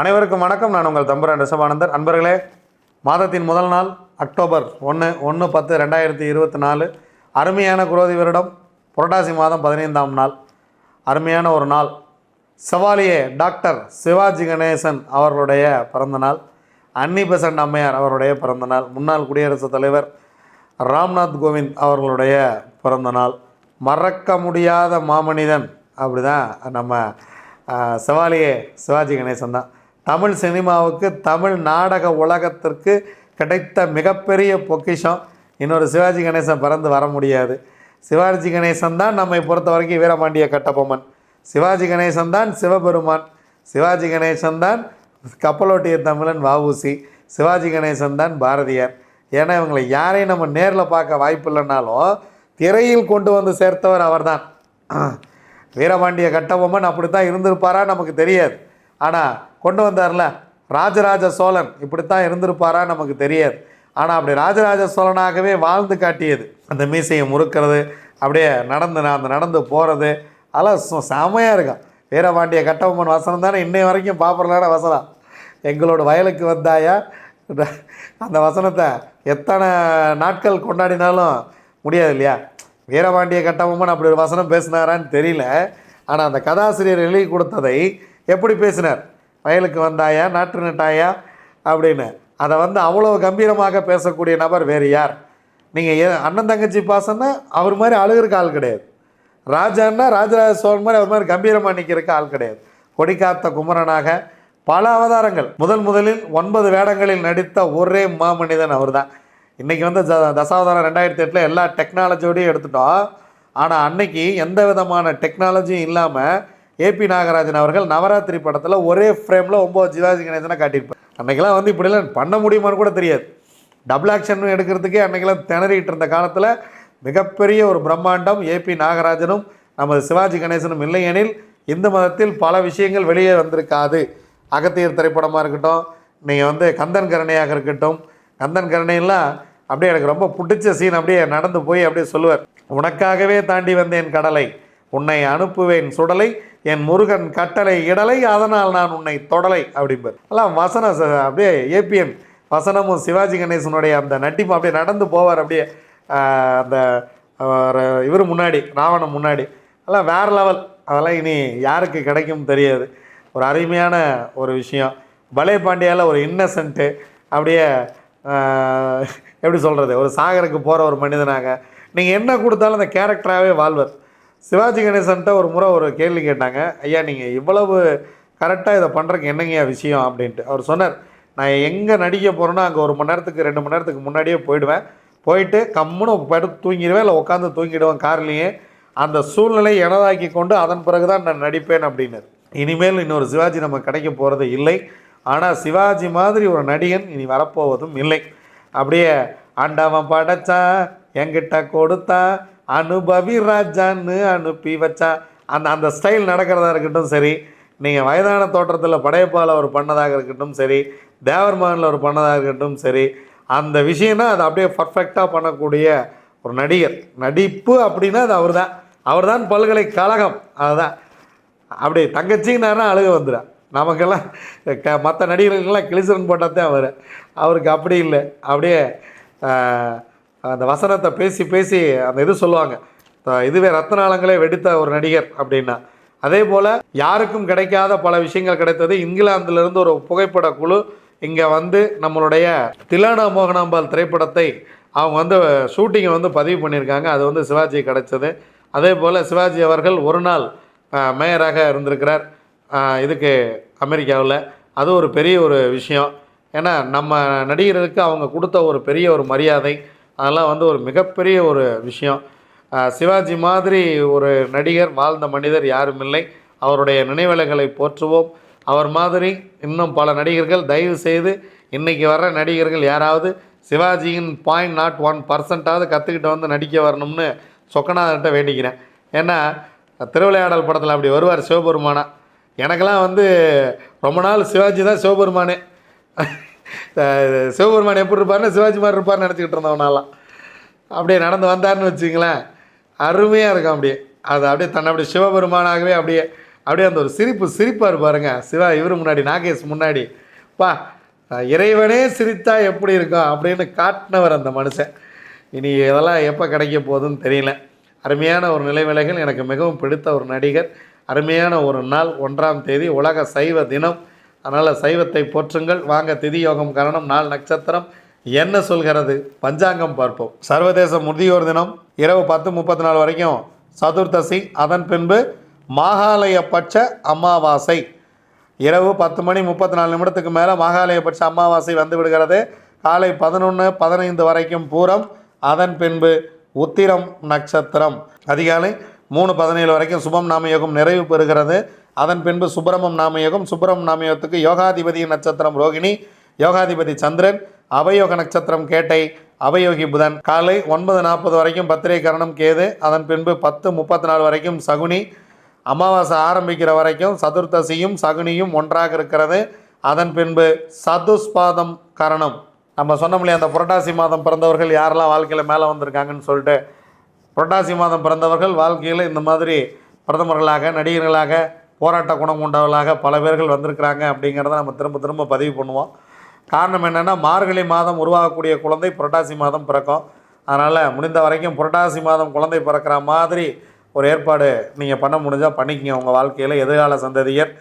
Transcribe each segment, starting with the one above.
அனைவருக்கும் வணக்கம். நான் உங்கள் தம்புரான் ரிஷபானந்தர். அன்பர்களே மாதத்தின் முதல் நாள் அக்டோபர் ஒன்று ஒன்று பத்து ரெண்டாயிரத்தி இருபத்தி நாலு. அருமையான குரோதி வருடம் புரட்டாசி மாதம் பதினைந்தாம் நாள். அருமையான ஒரு நாள். செவாலியே டாக்டர் சிவாஜி கணேசன் அவர்களுடைய பிறந்தநாள் அன்னி பெசன்ட் அம்மையார் அவருடைய பிறந்தநாள் முன்னாள் குடியரசுத் தலைவர் ராம்நாத் கோவிந்த் அவர்களுடைய பிறந்தநாள் மறக்க முடியாத மாமனிதன். அப்படி தான் நம்ம சவாலியே செவாலியே சிவாஜி கணேசன் தான். தமிழ் சினிமாவுக்கு தமிழ் நாடக உலகத்திற்கு கிடைத்த மிகப்பெரிய பொக்கிஷம். இன்னொரு சிவாஜி கணேசன் பிறந்து வர முடியாது. சிவாஜி கணேசன் தான் நம்மை பொறுத்த வரைக்கும் வீரபாண்டிய கட்டபொம்மன். சிவாஜி கணேசன் தான் சிவபெருமான். சிவாஜி கணேசன் தான் கப்பலோட்டிய தமிழன் வஉசி. சிவாஜி கணேசன் தான் பாரதியார். ஏன்னா இவங்களை யாரையும் நம்ம நேரில் பார்க்க வாய்ப்பு இல்லைனாலும் திரையில் கொண்டு வந்து சேர்த்தவர் அவர்தான். வீரபாண்டிய கட்டபொம்மன் அப்படி தான் இருந்திருப்பாரா நமக்கு தெரியாது. ஆனால் கொண்டு வந்தார்ல? ராஜராஜ சோழன். இப்படித்தான் இருந்திருப்பாரா நமக்கு தெரியாது. ஆனால் அப்படி ராஜராஜ சோழனாகவே வாழ்ந்து காட்டியது. அந்த மீசையை முறுக்கிறது அப்படியே நடந்து நான் அந்த நடந்து போகிறது அதெல்லாம் சு- செமையாக இருக்கும். வீரபாண்டிய கட்டபொம்மன் வசனம் தானே? இன்னை வரைக்கும் பாப்புலரான வசனம். எங்களோட வயலுக்கு வந்தாயா? அந்த வசனத்தை எத்தனை நாட்கள் கொண்டாடினாலும் முடியாது இல்லையா? வீரபாண்டிய கட்டபொம்மன் அப்படி ஒரு வசனம் பேசினாரான்னு தெரியல. ஆனால் அந்த கதாசிரியர் எழுதி கொடுத்ததை எப்படி பேசினார்? வயலுக்கு வந்தாயா நாற்று நட்டாயா அப்படின்னு. அதை வந்து அவ்வளோ கம்பீரமாக பேசக்கூடிய நபர் வேறு யார்? நீங்கள் அண்ணன் தங்கச்சி பாசம்னா அவர் மாதிரி அழுகிறக்கு ஆள் கிடையாது. ராஜான்னா ராஜராஜ சோழன் மாதிரி அவர் மாதிரி கம்பீரமாக நிற்கிறக்கு ஆள் கிடையாது. கொடிக்காத்த குமரனாக பல அவதாரங்கள். முதல் முதலில் ஒன்பது வேடங்களில் நடித்த ஒரே மாமனிதன் அவர்தான். இன்றைக்கி வந்து ஜ- தசாவதாரம் ரெண்டாயிரத்தி எட்டில் எல்லா டெக்னாலஜியோடையும் எடுத்துட்டோம். ஆனால் அன்னைக்கு எந்த விதமான டெக்னாலஜியும் இல்லாமல் ஏபி நாகராஜன் அவர்கள் நவராத்திரி படத்தில் ஒரே ஃப்ரேமில் ஒம்பது சிவாஜி கணேசனை காட்டியிருப்பார். அன்னைக்கெல்லாம் வந்து இப்படிலாம் பண்ண முடியுமான்னு கூட தெரியாது. டபுள் ஆக்ஷன் எடுக்கிறதுக்கே அன்றைக்கெலாம் திணறிட்டு இருந்த காலத்தில் மிகப்பெரிய ஒரு பிரம்மாண்டம் ஏபி நாகராஜனும் நமது சிவாஜி கணேசனும் இல்லையெனில் இந்து மதத்தில் பல விஷயங்கள் வெளியே வந்திருக்காது. அகத்தியர் திரைப்படமாக இருக்கட்டும் நீங்கள் வந்து கந்தன் கருணையாக இருக்கட்டும் கந்தன் கருணையெல்லாம் அப்படியே எனக்கு ரொம்ப பிடிச்ச சீன் அப்படியே நடந்து போய் அப்படியே சொல்லுவார் உனக்காகவே தாண்டி வந்தேன் கடலை உன்னை அனுப்புவேன் சுடலை என் முருகன் கட்டளை இடலை அதனால் நான் உன்னை தொடலை அப்படிம்பார். எல்லாம் வசனம் அப்படியே ஏபிஎன் வசனமும் சிவாஜி கணேசனுடைய அந்த நட்டிப்பு அப்படியே நடந்து போவார் அப்படியே அந்த இவர் முன்னாடி ராவணன் முன்னாடி. எல்லாம் வேறு லெவல் அதெல்லாம் இனி யாருக்கு கிடைக்கும் தெரியாது. ஒரு அருமையான ஒரு விஷயம். பலே பாண்டியாவில் ஒரு இன்னசென்ட்டு அப்படியே எப்படி சொல்கிறது ஒரு சாகருக்கு போகிற ஒரு மனிதனாக. நீங்கள் என்ன கொடுத்தாலும் அந்த கேரக்டராகவே வாழ்வர். சிவாஜி கணேசன்ட்ட ஒரு முறை ஒரு கேள்வி கேட்டாங்க. ஐயா நீங்கள் இவ்வளவு கரெக்டாக இதை பண்ணுறதுக்கு என்னங்கய்யா விஷயம்? அப்படின்ட்டு. அவர் சொன்னார் நான் எங்கே நடிக்க போகிறேனோ அங்கே ஒரு மணி நேரத்துக்கு ரெண்டு மணி நேரத்துக்கு முன்னாடியே போயிடுவேன். போயிட்டு கம்முன்னு படுத்து தூங்கிடுவேன் இல்லை உட்காந்து தூங்கிடுவேன் கார்லேயே. அந்த சூழ்நிலையை எனதாக்கி கொண்டு அதன் பிறகு தான் நான் நடிப்பேன் அப்படின்னாரு. இனிமேல் இன்னொரு சிவாஜி நம்ம கிடைக்க போகிறது இல்லை. ஆனால் சிவாஜி மாதிரி ஒரு நடிகன் இனி வரப்போவதும் இல்லை. அப்படியே ஆண்டவன் படைச்சான் என்கிட்ட கொடுத்தான் அனுபவி ராஜான்னு அனுப்பி வச்சா. அந்த அந்த ஸ்டைல் நடக்கிறதா இருக்கட்டும் சரி. நீங்கள் வயதான தோற்றத்தில் படையப்பால் அவர் பண்ணதாக இருக்கட்டும் சரி. தேவர்மானில் அவர் பண்ணதாக இருக்கட்டும் சரி. அந்த விஷயம்னா அது அப்படியே பர்ஃபெக்டாக பண்ணக்கூடிய ஒரு நடிகர். நடிப்பு அப்படின்னா அது அவர் தான் அவர் தான் பல்கலைக்கழகம். அதுதான். அப்படி தங்கச்சிங்கனாரா அழுக வந்துடும் நமக்கெல்லாம் க மற்ற நடிகர்களுக்கெல்லாம் கிளிசரன் போட்டால் தான் அவர் அவருக்கு அப்படி இல்லை. அப்படியே அந்த வசனத்தை பேசி பேசி அந்த இது சொல்லுவாங்க. இதுவே ரத்தநாளங்களே வெடித்த ஒரு நடிகர் அப்படின்னா. அதே போல் யாருக்கும் கிடைக்காத பல விஷயங்கள் கிடைத்தது. இங்கிலாந்துலேருந்து ஒரு புகைப்பட குழு இங்கே வந்து நம்மளுடைய திலானா மோகனாம்பாள் திரைப்படத்தை அவங்க வந்து ஷூட்டிங்கை வந்து பதிவு பண்ணியிருக்காங்க. அது வந்து சிவாஜி கிடைச்சது. அதே போல் சிவாஜி அவர்கள் ஒரு நாள் மேயராக இருந்திருக்கிறார். இதுக்கு அமெரிக்காவில். அது ஒரு பெரிய ஒரு விஷயம். ஏன்னா நம்ம நடிகர்களுக்கு அவங்க கொடுத்த ஒரு பெரிய ஒரு மரியாதை. அதெல்லாம் வந்து ஒரு மிகப்பெரிய ஒரு விஷயம். சிவாஜி மாதிரி ஒரு நடிகர் வாழ்ந்த மனிதர் யாரும் இல்லை. அவருடைய நினைவலைகளை போற்றுவோம். அவர் மாதிரி இன்னும் பல நடிகர்கள் தயவு செய்து இன்றைக்கி வர்ற நடிகர்கள் யாராவது சிவாஜியின் பாயிண்ட் நாட் ஒன் பர்சன்ட்டாவது கற்றுக்கிட்டு வந்து நடிக்க வரணும்னு சொக்கநாதன்ட்ட வேண்டிக்கிறேன். ஏன்னா திருவிளையாடல் படத்தில் அப்படி வருவார் சிவபெருமானா. எனக்கெல்லாம் வந்து ரொம்ப நாள் சிவாஜி தான் சிவபெருமானே. சிவபெருமான் எப்படி இருப்பார்னு சிவாஜி மாதிரி இருப்பார்னு நினச்சிக்கிட்டு இருந்தவனாலாம் அப்படியே நடந்து வந்தார்னு வச்சுங்களேன். அருமையாக இருக்கும் அப்படியே. அது அப்படியே தன்னை அப்படியே சிவபெருமானாகவே அப்படியே அப்படியே அந்த ஒரு சிரிப்பு சிரிப்பார் பாருங்க. சிவா இவர் முன்னாடி நாகேஷ் முன்னாடி. பா இறைவனே சிரித்தா எப்படி இருக்கும் அப்படின்னு காட்டினவர் அந்த மனுஷன். இனி இதெல்லாம் எப்போ கிடைக்க போகுதுன்னு தெரியல. அருமையான ஒரு நிலைவிலைகள் எனக்கு மிகவும் பிடித்த ஒரு நடிகர். அருமையான ஒரு நாள் ஒன்றாம் தேதி உலக சைவ தினம். அதனால் சைவத்தை போற்றுங்கள். வாங்க திதி யோகம் கரணம் நாள் நட்சத்திரம். என்ன சொல்கிறது? பஞ்சாங்கம் பார்ப்போம். சர்வதேச முதியோர் தினம் இரவு பத்து முப்பத்தி நாலு வரைக்கும். சதுர்த்தசி அதன் பின்பு மாகாலயபட்ச அமாவாசை. இரவு பத்து மணி முப்பத்தி நாலு நிமிடத்துக்கு மேலே மாகாலயபட்ச அமாவாசை வந்து விடுகிறது. காலை பதினொன்று பதினைந்து வரைக்கும் பூரம். அதன் பின்பு உத்திரம் நட்சத்திரம். அதிகாலை மூணு பதினேழு வரைக்கும் சுபம் நாமயோகம் நிறைவு பெறுகிறது. அதன் பின்பு சுப்பிரமம் நாமயோகம் சுப்பிரமம் நாமயோகத்துக்கு யோகாதிபதி நட்சத்திரம் ரோகிணி யோகாதிபதி சந்திரன் அவயோக நட்சத்திரம் கேட்டை அவயோகி புதன். காலை ஒன்பது நாற்பது வரைக்கும் பத்திரை கரணம் கேது அதன் பின்பு பத்து முப்பத்தி நாலு வரைக்கும் சகுனி. அமாவாசை ஆரம்பிக்கிற வரைக்கும் சதுர்த்தசியும் சகுனியும் ஒன்றாக இருக்கிறது. அதன் பின்பு சதுஸ்பாதம் கரணம். நம்ம சொன்னோம் இல்லையா அந்த புரட்டாசி மாதம் பிறந்தவர்கள் யாரெல்லாம் வாழ்க்கையில் மேலே வந்திருக்காங்கன்னு சொல்லிட்டு புரட்டாசி மாதம் பிறந்தவர்கள் வாழ்க்கையில் இந்த மாதிரி பிரதமர்களாக நடிகர்களாக போராட்ட குணம் கொண்டவர்களாக பல பேர்கள் வந்திருக்கிறாங்க அப்படிங்கிறத நம்ம திரும்ப திரும்ப பதிவு பண்ணுவோம். காரணம் என்னென்னா மார்கழி மாதம் உருவாகக்கூடிய குழந்தை புரட்டாசி மாதம் பிறக்கும். அதனால் முடிந்த வரைக்கும் புரட்டாசி மாதம் குழந்தை பிறக்கிற மாதிரி ஒரு ஏற்பாடு நீங்கள் பண்ண முடிஞ்சால் பண்ணிக்கங்க. உங்கள் வாழ்க்கையில் எதிர்கால சந்ததியர்.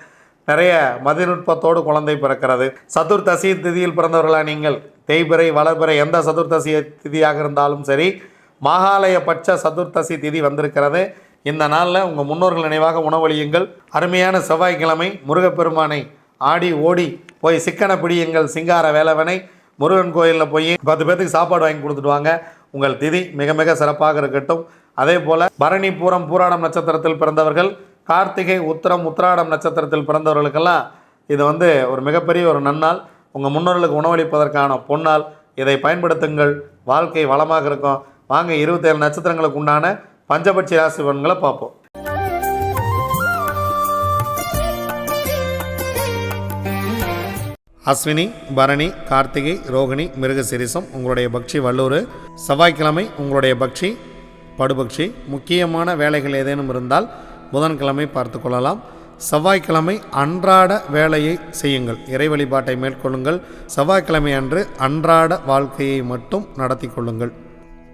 நிறைய மதிநுட்பத்தோடு குழந்தை பிறக்கிறது. சதுர்த்தசி திதியில் பிறந்தவர்களாக நீங்கள்? தேய்பிறை வளர்பிறை எந்த சதுர்த்தசி திதியாக இருந்தாலும் சரி மாகாலயபட்ச சதுர்த்தசி திதி வந்திருக்கிறது. இந்த நாளில் உங்கள் முன்னோர்கள் நினைவாக உணவளியுங்கள். அருமையான செவ்வாய்க்கிழமை முருகப்பெருமானை ஆடி ஓடி போய் சிக்கன பிடியுங்கள் சிங்கார வேலவனை. முருகன் கோயிலில் போய் பத்து பேர்த்துக்கு சாப்பாடு வாங்கி கொடுத்துட்டு வாங்க. உங்கள் திதி மிக மிக சிறப்பாக இருக்கட்டும். அதே போல் பரணி பூரம் பூராடம் நட்சத்திரத்தில் பிறந்தவர்கள் கார்த்திகை உத்திரம் உத்திராடம் நட்சத்திரத்தில் பிறந்தவர்களுக்கெல்லாம் இது வந்து ஒரு மிகப்பெரிய ஒரு நன்னாள். உங்கள் முன்னோர்களுக்கு உணவளிப்பதற்கான பொன்னால் இதை பயன்படுத்துங்கள். வாழ்க்கை வளமாக இருக்கும். வாங்க இருபத்தேழு நட்சத்திரங்களுக்கு உண்டான பஞ்சபட்சி ராசி பலன்களை பார்ப்போம். அஸ்வினி பரணி கார்த்திகை ரோகிணி மிருகசிரிசம் உங்களுடைய பக்ஷி வல்லூர் செவ்வாய்க்கிழமை உங்களுடைய பக்ஷி படுபக்ஷி முக்கியமான வேலைகள் ஏதேனும் இருந்தால் புதன்கிழமை பார்த்து கொள்ளலாம். செவ்வாய்க்கிழமை அன்றாட வேலையை செய்யுங்கள். இறை வழிபாட்டை மேற்கொள்ளுங்கள். செவ்வாய்க்கிழமை அன்று அன்றாட வாழ்க்கையை மட்டும் நடத்தி கொள்ளுங்கள்.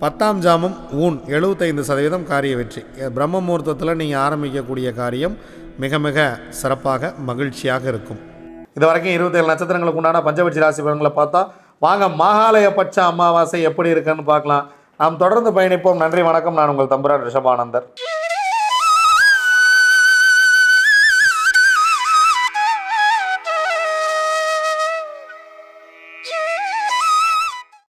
பத்தாம் ஜாமம் ஊன் எழுபத்தைந்து சதவீதம் காரிய வெற்றி. பிரம்ம முகூர்த்தத்தில் நீங்கள் ஆரம்பிக்கக்கூடிய காரியம் மிக மிக சிறப்பாக மகிழ்ச்சியாக இருக்கும். இது வரைக்கும் இருபத்தேழு நட்சத்திரங்களுக்கு உண்டான பஞ்சபட்சி ராசி பலன்களை பார்த்தா வாங்க மகாலய பட்ச அமாவாசை எப்படி இருக்குன்னு பார்க்கலாம். நாம் தொடர்ந்து பயணிப்போம். நன்றி வணக்கம். நான் உங்கள் தம்புரான் ரிஷபானந்தர்.